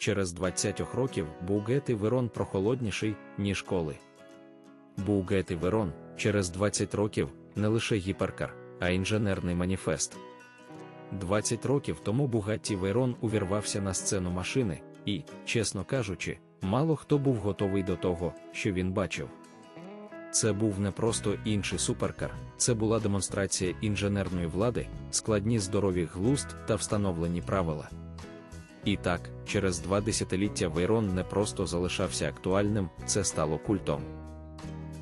через 20 років Бугети Верон прохолодніший, ніж коли. Бугети Верон через 20 років не лише гіперкар, а інженерний маніфест. 20 років тому Бугатті Вейрон увірвався на сцену машини, і, чесно кажучи, мало хто був готовий до того, що він бачив. Це був не просто інший суперкар, це була демонстрація інженерної влади, складні здорові глузд та встановлені правила. І так, через два десятиліття Вейрон не просто залишався актуальним, це стало культом.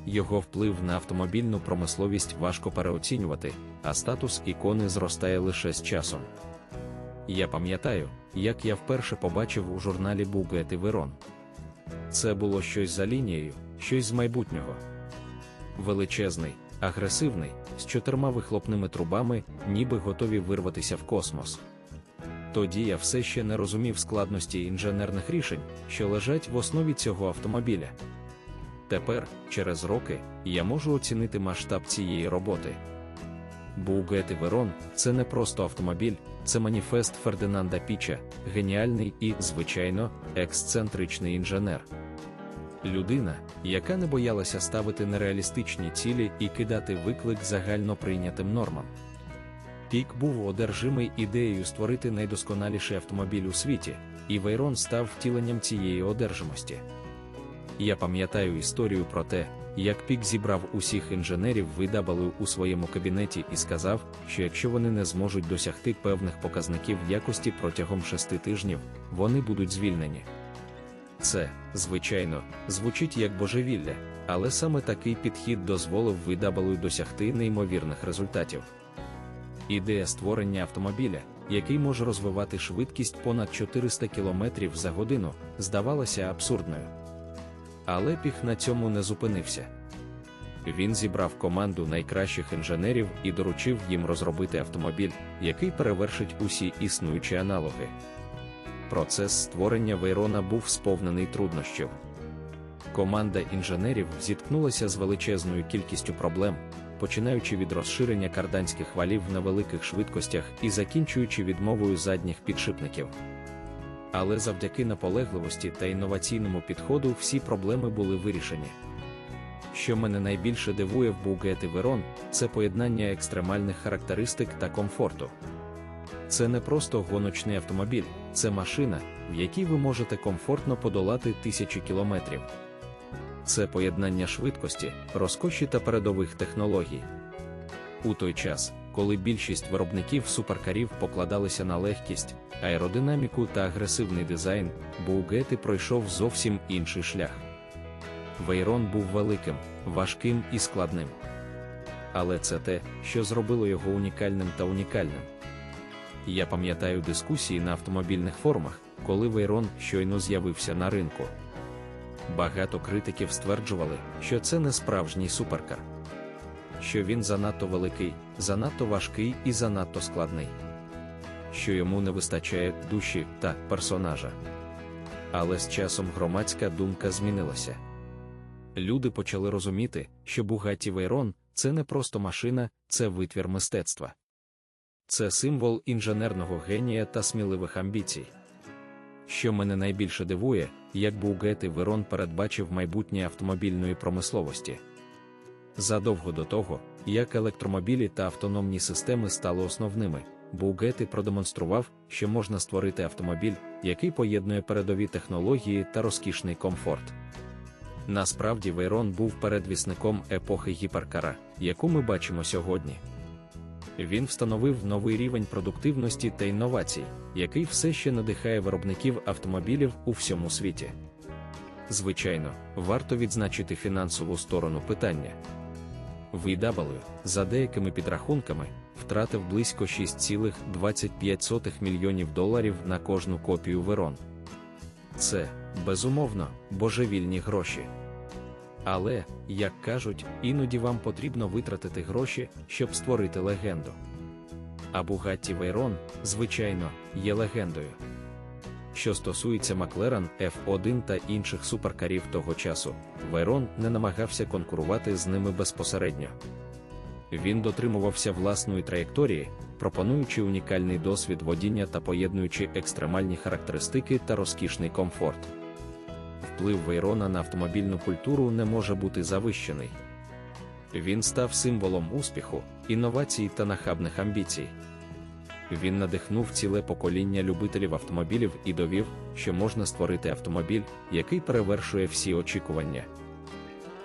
Його вплив на автомобільну промисловість важко переоцінювати, а статус ікони зростає лише з часом. Я пам'ятаю, як я вперше побачив у журналі Bugatti Veyron. Це було щось за лінією, щось з майбутнього. Величезний, агресивний, з чотирма вихлопними трубами, ніби готові вирватися в космос. Тоді я все ще не розумів складності інженерних рішень, що лежать в основі цього автомобіля. Тепер, через роки, я можу оцінити масштаб цієї роботи. Bugatti Veyron – це не просто автомобіль, це маніфест Фердинанда Піча, геніальний і, звичайно, ексцентричний інженер. Людина, яка не боялася ставити нереалістичні цілі і кидати виклик загально прийнятим нормам. Пік був одержимий ідеєю створити найдосконаліший автомобіль у світі, і Вейрон став втіленням цієї одержимості. Я пам'ятаю історію про те, як Пік зібрав усіх інженерів VW у своєму кабінеті і сказав, що якщо вони не зможуть досягти певних показників якості протягом шести тижнів, вони будуть звільнені. Це, звичайно, звучить як божевілля, але саме такий підхід дозволив VW досягти неймовірних результатів. Ідея створення автомобіля, який може розвивати швидкість понад 400 км за годину, здавалася абсурдною. Але піх на цьому не зупинився. Він зібрав команду найкращих інженерів і доручив їм розробити автомобіль, який перевершить усі існуючі аналоги. Процес створення Вейрона був сповнений труднощів. Команда інженерів зіткнулася з величезною кількістю проблем, починаючи від розширення карданських валів на великих швидкостях і закінчуючи відмовою задніх підшипників. Але завдяки наполегливості та інноваційному підходу всі проблеми були вирішені. Що мене найбільше дивує в Bugatti Veyron, це поєднання екстремальних характеристик та комфорту. Це не просто гоночний автомобіль, це машина, в якій ви можете комфортно подолати тисячі кілометрів. Це поєднання швидкості, розкоші та передових технологій. У той час, коли більшість виробників суперкарів покладалися на легкість, аеродинаміку та агресивний дизайн, Bugatti пройшов зовсім інший шлях. Вейрон був великим, важким і складним. Але це те, що зробило його унікальним та унікальним. Я пам'ятаю дискусії на автомобільних форумах, коли Вейрон щойно з'явився на ринку. Багато критиків стверджували, що це не справжній суперкар, що він занадто великий, занадто важкий і занадто складний, що йому не вистачає душі та персонажа. Але з часом громадська думка змінилася. Люди почали розуміти, що Bugatti Veyron – це не просто машина, це витвір мистецтва. Це символ інженерного генія та сміливих амбіцій. Що мене найбільше дивує, як Bugatti Veyron передбачив майбутнє автомобільної промисловості. Задовго до того, як електромобілі та автономні системи стали основними, Bugatti продемонстрував, що можна створити автомобіль, який поєднує передові технології та розкішний комфорт. Насправді Вейрон був передвісником епохи гіперкара, яку ми бачимо сьогодні. Він встановив новий рівень продуктивності та інновацій, який все ще надихає виробників автомобілів у всьому світі. Звичайно, варто відзначити фінансову сторону питання. VW, за деякими підрахунками, втратив близько 6,25 мільйонів доларів на кожну копію Верон. Це, безумовно, божевільні гроші. Але, як кажуть, іноді вам потрібно витратити гроші, щоб створити легенду. А Bugatti Veyron, звичайно, є легендою. Що стосується Маклеран F1 та інших суперкарів того часу, Veyron не намагався конкурувати з ними безпосередньо. Він дотримувався власної траєкторії, пропонуючи унікальний досвід водіння та поєднуючи екстремальні характеристики та розкішний комфорт. Вплив Вейрона на автомобільну культуру не може бути завищений. Він став символом успіху, інновацій та нахабних амбіцій. Він надихнув ціле покоління любителів автомобілів і довів, що можна створити автомобіль, який перевершує всі очікування.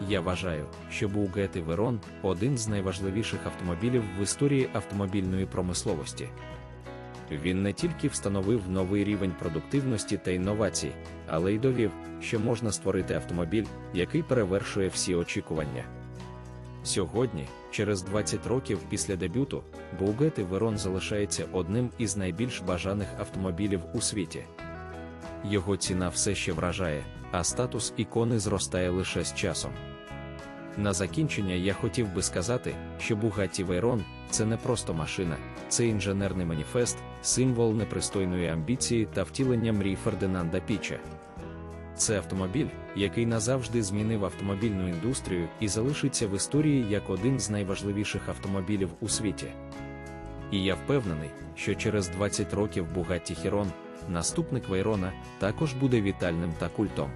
Я вважаю, що Bugatti Veyron – один з найважливіших автомобілів в історії автомобільної промисловості. Він не тільки встановив новий рівень продуктивності та інновацій, але й довів, що можна створити автомобіль, який перевершує всі очікування. Сьогодні, через 20 років після дебюту, Bugatti Veyron залишається одним із найбільш бажаних автомобілів у світі. Його ціна все ще вражає, а статус ікони зростає лише з часом. На закінчення я хотів би сказати, що Bugatti Veyron – це не просто машина, це інженерний маніфест, символ непристойної амбіції та втілення мрій Фердинанда Піча. Це автомобіль, який назавжди змінив автомобільну індустрію і залишиться в історії як один з найважливіших автомобілів у світі. І я впевнений, що через 20 років Bugatti Chiron, наступник Вейрона, також буде вітальним та культом.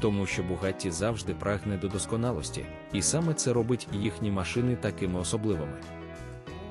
Тому що Бугатті завжди прагне до досконалості, і саме це робить їхні машини такими особливими.